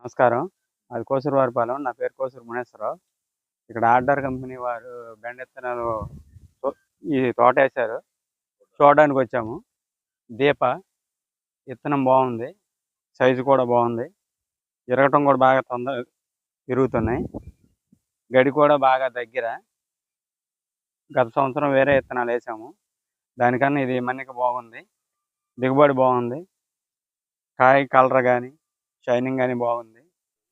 నమస్కారం. అది కోసూరువారిపాలెం నా పేరు కోసూరు మునేశ్వరరావు. ఇక్కడ ఆర్డర్ కంపెనీ వారు బెండెత్తనాలు ఈ తోట వేశారు. చూడడానికి వచ్చాము. దీప విత్తనం బాగుంది సైజు కూడా బాగుంది ఇరగటం కూడా బాగా తొందర తిరుగుతున్నాయి గడి కూడా బాగా దగ్గర. గత సంవత్సరం వేరే విత్తనాలు వేసాము. దానికన్నా ఇది మన్నిక బాగుంది దిగుబడి బాగుంది కాయ కలర్ కానీ షైనింగ్ కానీ బాగుంది.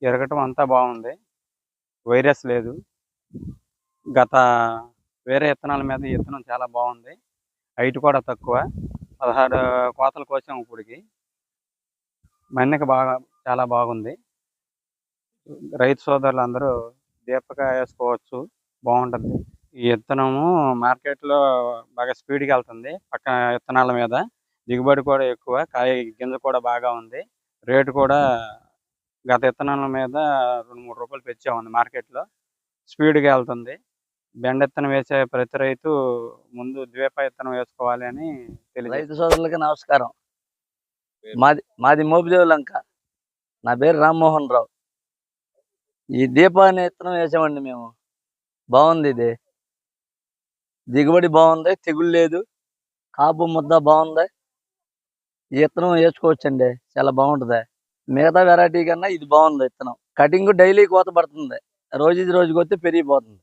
ఎరగటం అంతా బాగుంది. వైరస్ లేదు. గత వేరే విత్తనాల మీద విత్తనం చాలా బాగుంది. హైట్ కూడా తక్కువ. పదహారు కోతలు కోసాం ఇప్పటికి. మన్నిక బాగా చాలా బాగుంది. రైతు సోదరులు అందరూ దీపక వేసుకోవచ్చు. బాగుంటుంది. ఈ విత్తనము మార్కెట్లో బాగా స్పీడ్గా వెళ్తుంది. పక్కన విత్తనాల మీద. దిగుబడి కూడా ఎక్కువ. కాయ గింజ కూడా బాగా ఉంది. రేటు కూడా గత విత్తనాల మీద రెండు మూడు రూపాయలు పెంచా ఉంది మార్కెట్లో. స్పీడ్గా వెళ్తుంది. బెండ విత్తనం వేసే ప్రతి రైతు ముందు ద్వీప విత్తనం వేసుకోవాలి అని తెలియదు రైతు సోదరులకి నమస్కారం. మాది మాది మోపిదేవి లంక. నా పేరు రామ్మోహన్ రావు. ఈ దీప అనే విత్తనం వేసామండి మేము. బాగుంది ఇది. దిగుబడి బాగుంది తెగులు లేదు. కాపు ముద్ద బాగుంది. ఈ విత్తనం వేసుకోవచ్చండి. చాలా బాగుంటుంది. మిగతా వెరైటీ కన్నా ఇది బాగుంది విత్తనం కటింగ్ డైలీ కోత పడుతుంది. రోజు రోజుకి వస్తే పెరిగిపోతుంది.